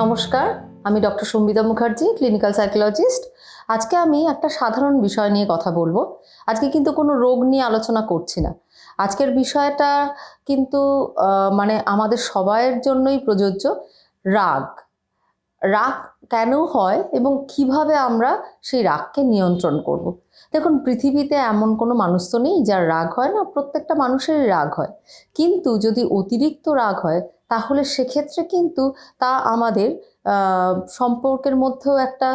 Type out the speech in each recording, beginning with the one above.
নমস্কার, আমি doctor Sambita Mukherjee clinical psychologist আজকে আমি একটা সাধারণ বিষয় নিয়ে কথা বলব। আজকে কিন্তু কোনো রোগ নিয়ে আলোচনা করছি না। আজকের বিষয়টা কিন্তু মানে আমাদের সবাইয়ের জন্যই প্রযোজ্য, রাগ। রাগ কেন হয় এবং কীভাবে আমরা সেই রাগকে নিয়ন্ত্রণ করব। দেখুন, পৃথিবীতে এমন কোনো মানুষ তো নেই যার রাগ হয় না, প্রত্যেকটা মানুষেরই রাগ হয়। কিন্তু যদি অতিরিক্ত রাগ হয় তাহলে সেক্ষেত্রে কিন্তু তা আমাদের সম্পর্কের মধ্যেও একটা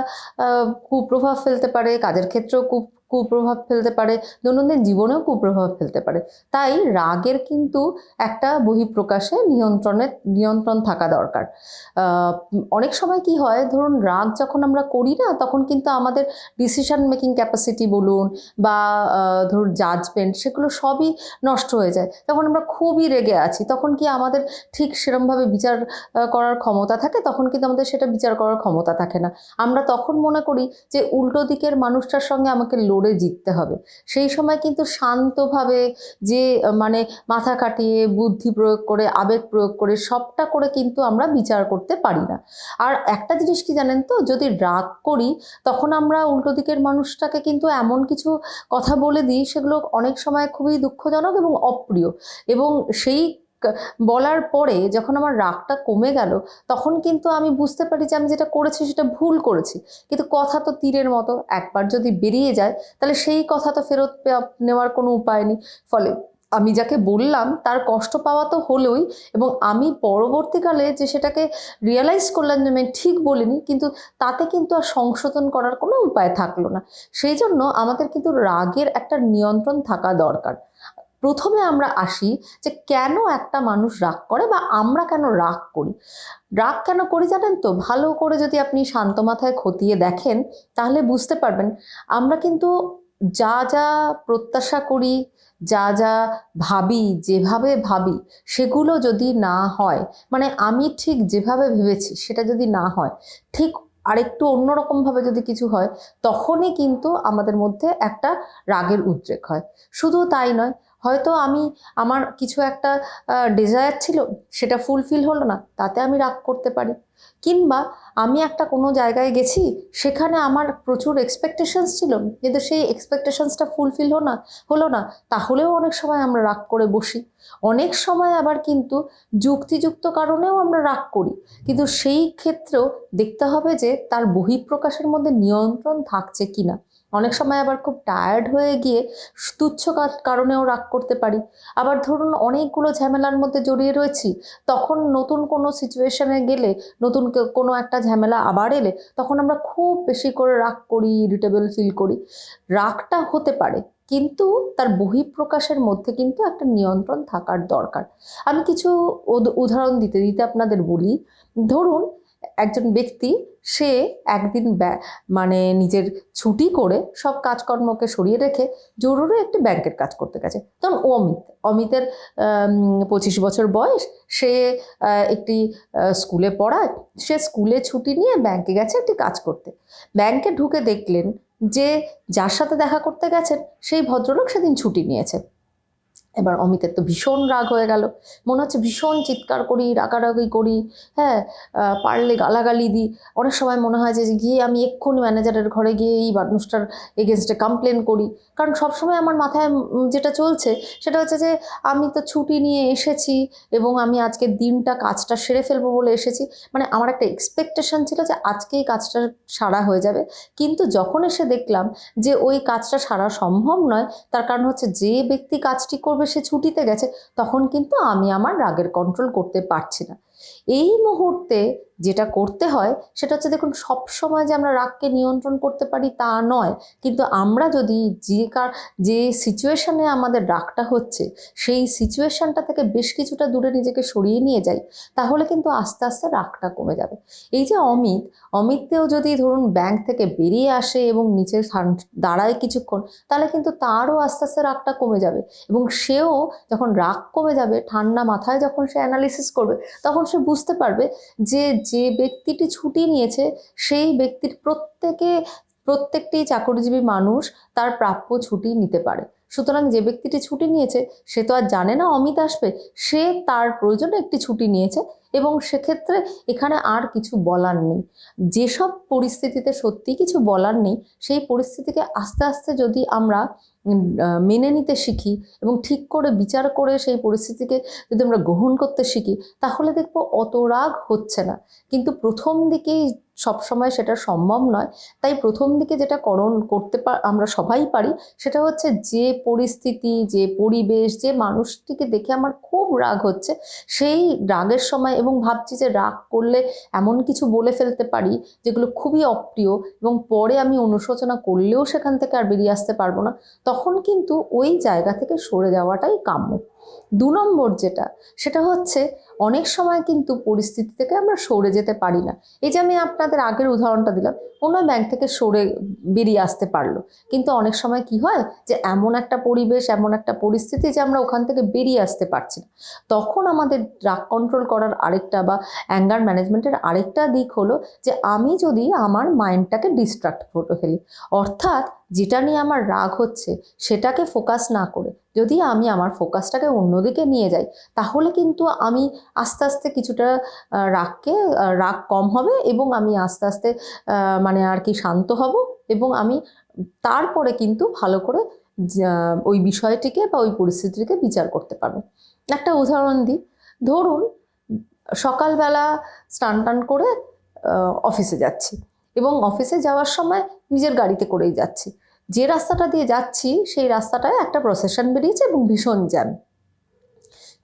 কুপ্রভাব ফেলতে পারে কাজের ক্ষেত্রেও কু কুপ্রভাব ফেলতে পারে, দৈনন্দিন জীবনেও কুপ্রভাব ফেলতে পারে। তাই রাগের কিন্তু একটা বহিঃপ্রকাশে নিয়ন্ত্রণের নিয়ন্ত্রণ থাকা দরকার। অনেক সময় কি হয়, ধরুন রাগ যখন আমরা করি না, তখন কিন্তু আমাদের ডিসিশন মেকিং ক্যাপাসিটি বলুন বা ধরুন জাজমেন্ট সেগুলো সবই নষ্ট হয়ে যায়। তখন আমরা খুবই রেগে আছি, তখন কি আমাদের ঠিক সেরমভাবে বিচার করার ক্ষমতা থাকে? তখন কিন্তু আমাদের সেটা বিচার করার ক্ষমতা থাকে না। আমরা তখন মনে করি যে উল্টো দিকের মানুষটার সঙ্গে আমাকে লড়ে জিততে হবে। সেই সময় কিন্তু শান্তভাবে যে মানে মাথা কাটিয়ে, বুদ্ধি প্রয়োগ করে, আবেগ প্রয়োগ করে, সবটা করে কিন্তু আমরা বিচার করতে পারি না। আর একটা জিনিস কি জানেন তো? যদি রাগ করি, তখন আমরা উল্টো দিকের মানুষটাকে কিন্তু এমন কিছু কথা বলে দিই, সেগুলো অনেক সময় খুবই দুঃখজনক এবং অপ্রিয়। এবং সেই বলার পরে যখন আমার রাগটা কমে গেল, তখন কিন্তু আমি বুঝতে পারি যে আমি যেটা করেছি সেটা ভুল করেছি। কিন্তু কথা তো তীরের মতো, একবার যদি বেরিয়ে যায়, তাহলে সেই কথা তো ফেরত নেওয়ার কোনো উপায় নেই। ফলে আমি যাকে বললাম, তার কষ্ট পাওয়া তো হলোই এবং আমি পরবর্তীকালে যে সেটাকে রিয়েলাইজ করলাম যে আমি ঠিক বলিনি, কিন্তু তাতে কিন্তু আর সংশোধন করার কোনো উপায় থাকল না। সেই জন্য আমাদের কিন্তু রাগের একটা নিয়ন্ত্রণ থাকা দরকার। প্রথমে আমরা আসি যে কেন একটা মানুষ রাগ করে বা আমরা কেন রাগ করি? রাগ কেন করি জানেন তো? ভালো করে যদি আপনি শান্ত মাথায় খতিয়ে দেখেন, তাহলে বুঝতে পারবেন। আমরা কিন্তু যা যা প্রত্যাশা করি, যা যা ভাবি, যেভাবে ভাবি, সেগুলো যদি না হয় মানে আমি ঠিক যেভাবে ভেবেছি সেটা যদি না হয়, ঠিক আরেকটু অন্যরকমভাবে যদি কিছু হয়, তখনই কিন্তু আমাদের মধ্যে একটা রাগের উদ্রেক হয়। শুধু তাই নয় হয়তো আমি আমার কিছু একটা ডিজায়ার ছিল, সেটা ফুলফিল হলো না, তাতে আমি রাগ করতে পারি। কিংবা আমি একটা কোনো জায়গায় গেছি, সেখানে আমার প্রচুর এক্সপেকটেশনস ছিল, কিন্তু সেই এক্সপেকটেশনসটা ফুলফিল হলো না হলো না, তাহলেও অনেক সময় আমরা রাগ করে বসি। অনেক সময় আবার কিন্তু যুক্তিযুক্ত কারণেও আমরা রাগ করি, কিন্তু সেই ক্ষেত্রেও দেখতে হবে যে, তার বহিঃপ্রকাশের মধ্যে নিয়ন্ত্রণ থাকছে কি না অনেক সময় আবার খুব টায়ার্ড হয়ে গিয়ে তুচ্ছ কারণেও রাগ করতে পারি। আবার ধরুন অনেকগুলো ঝামেলার মধ্যে জড়িয়ে রয়েছি, তখন নতুন কোনো সিচুয়েশনে গেলে, নতুন কোনো একটা ঝামেলা আবার এলে, তখন আমরা খুব বেশি করে রাগ করি ইরিটেবল ফিল করি। রাগটা হতে পারে, কিন্তু তার বহিঃপ্রকাশের মধ্যে কিন্তু একটা নিয়ন্ত্রণ থাকার দরকার। আমি কিছু উদ- উদাহরণ দিতে দিতে আপনাদের বলি। ধরুন একজন ব্যক্তি, সে একদিন মানে নিজের ছুটি করে সব কাজকর্মকে সরিয়ে রেখে জরুরি একটি ব্যাংকের কাজ করতে গেছে। তখন অমিত, অমিতের পঁচিশ বছর বয়স, সে একটি স্কুলে পড়ায়, সে স্কুলে ছুটি নিয়ে ব্যাংকে গেছে একটি কাজ করতে। ব্যাংকে ঢুকে দেখলেন যে, যার সাথে দেখা করতে গেছেন, সেই ভদ্রলোক সেদিন ছুটি নিয়েছে। এবার অমিতের তো ভীষণ রাগ হয়ে গেল। মনে হচ্ছে ভীষণ চিৎকার করি, রাগারাগি করি হ্যাঁ পারলে গালাগালি দিই। অনেক সময় মনে হয় যে গিয়ে আমি এক্ষুনি ম্যানেজারের ঘরে গিয়ে এই মানুষটার এগেনস্টে কমপ্লেন করি। কারণ সবসময় আমার মাথায় যেটা চলছে, সেটা হচ্ছে যে, আমি তো ছুটি নিয়ে এসেছি এবং আমি আজকের দিনটা কাজটা সেরে ফেলব বলে এসেছি। মানে আমার একটা এক্সপেকটেশন ছিল যে, আজকেই কাজটা সারা হয়ে যাবে। কিন্তু যখন এসে দেখলাম যে, ওই কাজটা সারা সম্ভব নয়, তার কারণ হচ্ছে যে ব্যক্তি কাজটি করবে সে ছুটিতে গেছে তখন কিন্তু আমি আমার রাগের কন্ট্রোল করতে পারছি না। এই মুহূর্তে যেটা করতে হয়, সেটা হচ্ছে দেখুন সব সময় যে আমরা রাগকে নিয়ন্ত্রণ করতে পারি তা নয়। কিন্তু আমরা যদি যে কার, যে সিচুয়েশানে আমাদের রাগটা হচ্ছে, সেই সিচুয়েশানটা থেকে বেশ কিছুটা দূরে নিজেকে সরিয়ে নিয়ে যাই, তাহলে কিন্তু আস্তে আস্তে রাগটা কমে যাবে। এই যে অমিত, অমিতকেও যদি ধরুন ব্যাংক থেকে বেরিয়ে আসে এবং নিচে দাঁড়ায় কিছুক্ষণ, তাহলে কিন্তু তারও আস্তে আস্তে রাগটা কমে যাবে। এবং সেও যখন রাগ কমে যাবে, ঠান্ডা মাথায় যখন সে অ্যানালিসিস করবে, তখন সে বুঝতে পারবে যে যে ব্যক্তিটি ছুটি নিয়েছে, সেই ব্যক্তির প্রত্যেকে, প্রত্যেকটি চাকরিজীবী মানুষ তার প্রাপ্য ছুটি নিতে পারে। সুতরাং যে ব্যক্তিটি ছুটি নিয়েছে, সে তো আর জানে না অমিত আসবে, সে তার প্রয়োজনে একটি ছুটি নিয়েছে এবং সেক্ষেত্রে এখানে আর কিছু বলার নেই। যেসব পরিস্থিতিতে সত্যি কিছু বলার নেই, সেই পরিস্থিতিকে আস্তে আস্তে যদি আমরা মেনে নিতে শিখি এবং ঠিক করে বিচার করে সেই পরিস্থিতিকে যদি আমরা গ্রহণ করতে শিখি, তাহলে দেখব অত রাগ হচ্ছে না। কিন্তু প্রথম দিকেই সবসময় সেটা সম্ভব নয়। তাই প্রথম দিকে যেটা করণ, করতে পার আমরা সবাই পারি, সেটা হচ্ছে যে পরিস্থিতি, যে পরিবেশ, যে মানুষটিকে দেখে আমার খুব রাগ হচ্ছে, সেই রাগের সময় এবং ভাবছি যে রাগ করলে এমন কিছু বলে ফেলতে পারি যেগুলো খুবই অপ্রিয় এবং পরে আমি অনুশোচনা করলেও সেখান থেকে আর বেরিয়ে আসতে পারব না। তখন কিন্তু ওই জায়গা থেকে সরে যাওয়াটাই কাম্য। দু নম্বর যেটা, সেটা হচ্ছে অনেক সময় কিন্তু পরিস্থিতি থেকে আমরা সরে যেতে পারি না। এই যে আমি আপনাদের আগের উদাহরণটা দিলাম কোনো ব্যাংক থেকে সরে বেরিয়ে আসতে পারল। কিন্তু অনেক সময় কি হয় যে এমন একটা পরিবেশ, এমন একটা পরিস্থিতি যে আমরা ওখান থেকে বেরিয়ে আসতে পারছি না। তখন আমাদের রাগ কন্ট্রোল করার আরেকটা বা অ্যাঙ্গার ম্যানেজমেন্টের আরেকটা দিক হলো যে আমি যদি আমার মাইন্ডটাকে ডিস্ট্রাক্ট করে ফেলি, অর্থাৎ যেটা নিয়ে আমার রাগ হচ্ছে সেটাকে ফোকাস না করে। যদি আমি আমার ফোকাসটাকে অন্যদিকে নিয়ে যাই, তাহলে কিন্তু আমি আস্তে আস্তে কিছুটা রাগকে রাগ কম হবে এবং আমি আস্তে আস্তে মানে আর কি শান্ত হব এবং আমি তারপরে কিন্তু ভালো করে ওই বিষয়টিকে বা ওই পরিস্থিতিটিকে বিচার করতে পারব। একটা উদাহরণ দিই, ধরুন সকালবেলা স্নান টান করে অফিসে যাচ্ছি। এবং অফিসে যাওয়ার সময় নিজের গাড়িতে করেই যাচ্ছি। যে রাস্তাটা দিয়ে যাচ্ছি, সেই রাস্তাটায় একটা প্রসেশন বেরিয়েছে এবং ভীষণ জ্যাম।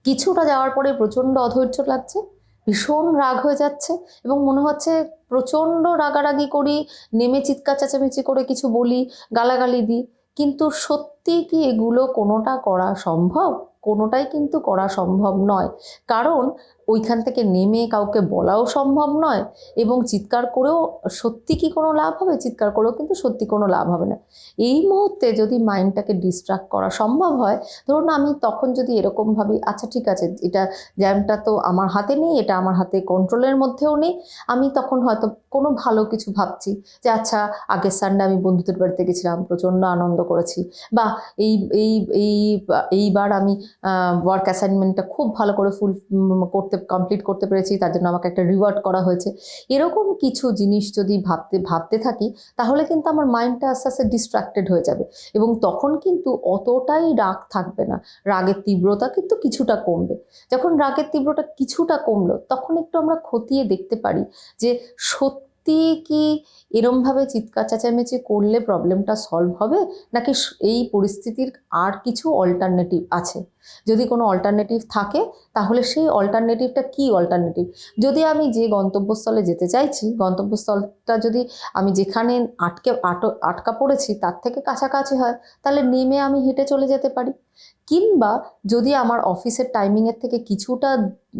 কিছুটা যাওয়ার পরে প্রচণ্ড অধৈর্য লাগছে, ভীষণ রাগ হয়ে যাচ্ছে এবং মনে হচ্ছে প্রচণ্ড রাগারাগি করি, নেমে চিৎকার চেঁচামেচি করে কিছু বলি, গালাগালি দিই। কিন্তু সত্যি কি এগুলো কোনোটা করা সম্ভব? কোনোটাই কিন্তু করা সম্ভব নয়। কারণ ওইখান থেকে নেমে কাউকে বলাও সম্ভব নয় এবং চিৎকার করেও সত্যি কি কোনো লাভ হবে? চিৎকার করেও কিন্তু সত্যি কোনো লাভ হবে না। এই মুহূর্তে যদি মাইন্ডটাকে ডিস্ট্রাক্ট করা সম্ভব হয়, ধরুন আমি তখন যদি এরকম ভাবি আচ্ছা ঠিক আছে, এটা জ্যামটা তো আমার হাতে নেই, এটা আমার হাতে কন্ট্রোলের মধ্যেও নেই। আমি তখন হয়তো কোনো ভালো কিছু ভাবছি যে আচ্ছা আগের সানডে আমি বন্ধুদের বাড়িতে গেছিলাম, প্রচণ্ড আনন্দ করেছি। বা এই এই এই, এইবার আমি ওয়ার্ক অ্যাসাইনমেন্টটা খুব ভালো করে ফুল করতে কমপ্লিট করতে পেরেছি। তার জন্য আমাকে একটা রিওয়ার্ড করা হয়েছে। এরকম কিছু জিনিস যদি ভাবতে ভাবতে থাকি, তাহলে কিন্তু আমার মাইন্ডটা আস্তে আস্তে ডিস্ট্রাক্টেড হয়ে যাবে। এবং তখন কিন্তু অতটাই রাগ থাকবে না। রাগের তীব্রতা কিন্তু কিছুটা কমবে। যখন রাগের তীব্রতা কিছুটা কমলো, তখন একটু আমরা খতিয়ে দেখতে পারি যে সত্যি কি এরমভাবে চিৎকার চেঁচামেচি করলে প্রবলেমটা সলভ হবে? নাকি এই পরিস্থিতির আর কিছু অল্টারনেটিভ আছে? যদি কোনো অল্টারনেটিভ থাকে, তাহলে সেই অল্টারনেটিভটা কী অল্টারনেটিভ যদি আমি যে গন্তব্যস্থলে যেতে চাইছি, গন্তব্যস্থলটা যদি আমি যেখানে আটকে, আটো, আটকা পড়েছি, তার থেকে কাছাকাছি হয়, তাহলে নেমে আমি হেঁটে চলে যেতে পারি। কিংবা যদি আমার অফিসের টাইমিংয়ের থেকে কিছুটা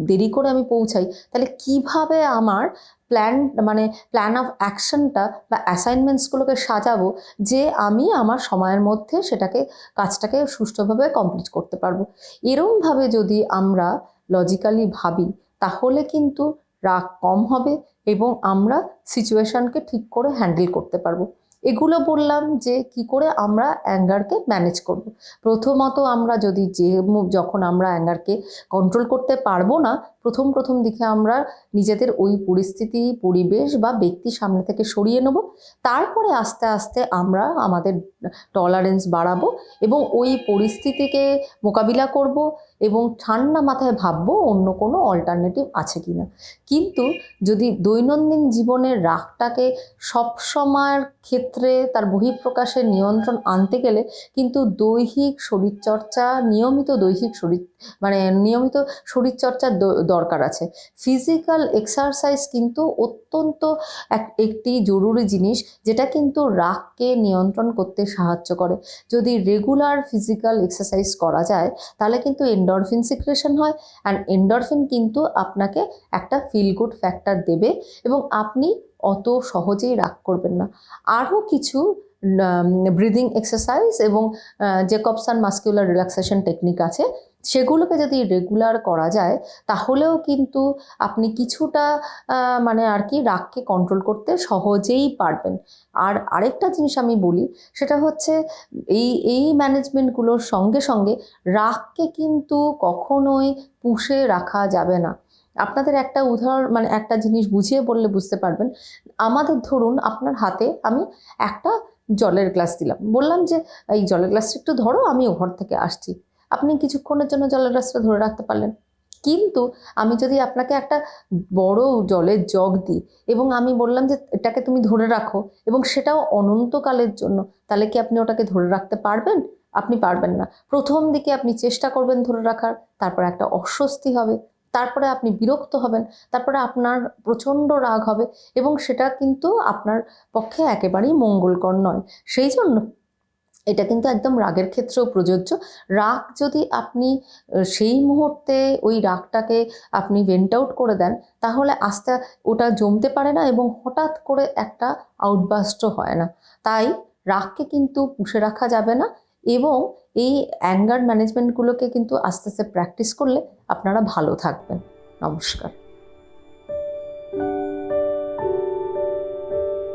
দেরি করে আমি পৌঁছাই, তাহলে কীভাবে আমার প্ল্যান মানে প্ল্যান অফ অ্যাকশনটা বা অ্যাসাইনমেন্টসগুলোকে সাজাবো যে আমি আমার সময়ের মধ্যে সেটাকে, কাজটাকে সুষ্ঠুভাবে কমপ্লিট করতে পারব? এরমভাবে যদি আমরা লজিক্যালি ভাবি, তাহলে কিন্তু রাগ কম হবে এবং আমরা সিচুয়েশনকে ঠিক করে হ্যান্ডেল করতে পারব। এগুলো বললাম যে কি করে আমরা অ্যাঙ্গারকে ম্যানেজ করব। প্রথমত আমরা যদি যে যখন আমরা অ্যাঙ্গারকে কন্ট্রোল করতে পারব না প্রথম প্রথম দিকে আমরা নিজেদের ওই পরিস্থিতি, পরিবেশ বা ব্যক্তির সামনে থেকে সরিয়ে নেব। তারপরে আস্তে আস্তে আমরা আমাদের টলারেন্স বাড়াবো এবং ওই পরিস্থিতিকে মোকাবিলা করব এবং ঠান্ডা মাথায় ভাববো অন্য কোনো অল্টারনেটিভ আছে কি না কিন্তু যদি দৈনন্দিন জীবনের রাগটাকে সবসময়ের ক্ষেত্রে তার বহিঃপ্রকাশে নিয়ন্ত্রণ আনতে গেলে কিন্তু দৈহিক শরীরচর্চা, নিয়মিত দৈহিক শরীর মানে নিয়মিত শরীরচর্চার দ- দরকার আছে। ফিজিক্যাল এক্সারসাইজ কিন্তু অত্যন্ত এক- একটি জরুরি জিনিস যেটা কিন্তু রাগকে নিয়ন্ত্রণ করতে সাহায্য করে। যদি রেগুলার ফিজিক্যাল এক্সারসাইজ করা যায়, তাহলে কিন্তু এন্ডরফিন সিক্রেশন হয় অ্যান্ড এন্ডরফিন কিন্তু আপনাকে একটা ফিল গুড ফ্যাক্টর দেবে এবং আপনি অত সহজেই রাগ করবেন না। আরও কিছু ব্রিদিং এক্সারসাইজ এবং জেকবসান মাস্কুলার রিল্যাক্সেশন টেকনিক আছে। সেগুলোকে যদি রেগুলার করা যায়, তাহলেও কিন্তু আপনি কিছুটা মানে আর কি রাগকে কন্ট্রোল করতে সহজেই পারবেন। আর আরেকটা জিনিস আমি বলি, সেটা হচ্ছে এই এই ম্যানেজমেন্টগুলোর সঙ্গে সঙ্গে রাগকে কিন্তু কখনোই পুষে রাখা যাবে না। আপনাদের একটা উদাহরণ মানে একটা জিনিস বুঝিয়ে বললে বুঝতে পারবেন। আমাদের ধরুন আপনার হাতে আমি একটা জলের গ্লাস দিলাম। বললাম যে, এই জলের গ্লাসটা একটু ধরো, আমি ও ঘর থেকে আসছি। আপনি কিছুক্ষণের জন্য জলের গ্লাসটা ধরে রাখতে পারলেন। কিন্তু আমি যদি আপনাকে একটা বড় জলের জগ দিই এবং আমি বললাম যে এটাকে তুমি ধরে রাখো এবং সেটাও অনন্তকালের জন্য, তাহলে কি আপনি ওটাকে ধরে রাখতে পারবেন? আপনি পারবেন না। প্রথম দিকে আপনি চেষ্টা করবেন ধরে রাখার, তারপর একটা অস্বস্তি হবে, তারপরে আপনি বিরক্ত হবেন, তারপরে আপনার প্রচণ্ড রাগ হবে এবং সেটা কিন্তু আপনার পক্ষে একেবারেই মঙ্গলকর নয়। সেই জন্য এটা কিন্তু একদম রাগের ক্ষেত্রেও প্রযোজ্য। রাগ যদি আপনি সেই মুহূর্তে ওই রাগটাকে আপনি ভেন্ট আউট করে দেন, তাহলে আস্তে, ওটা জমতে পারে না এবং হঠাৎ করে একটা আউটবাস্ট হয় না। তাই রাগকে কিন্তু পুষে রাখা যাবে না এবং এই অ্যাঙ্গার ম্যানেজমেন্টগুলোকে কিন্তু আস্তে আস্তে প্র্যাকটিস করলে আপনারা ভালো থাকবেন। নমস্কার।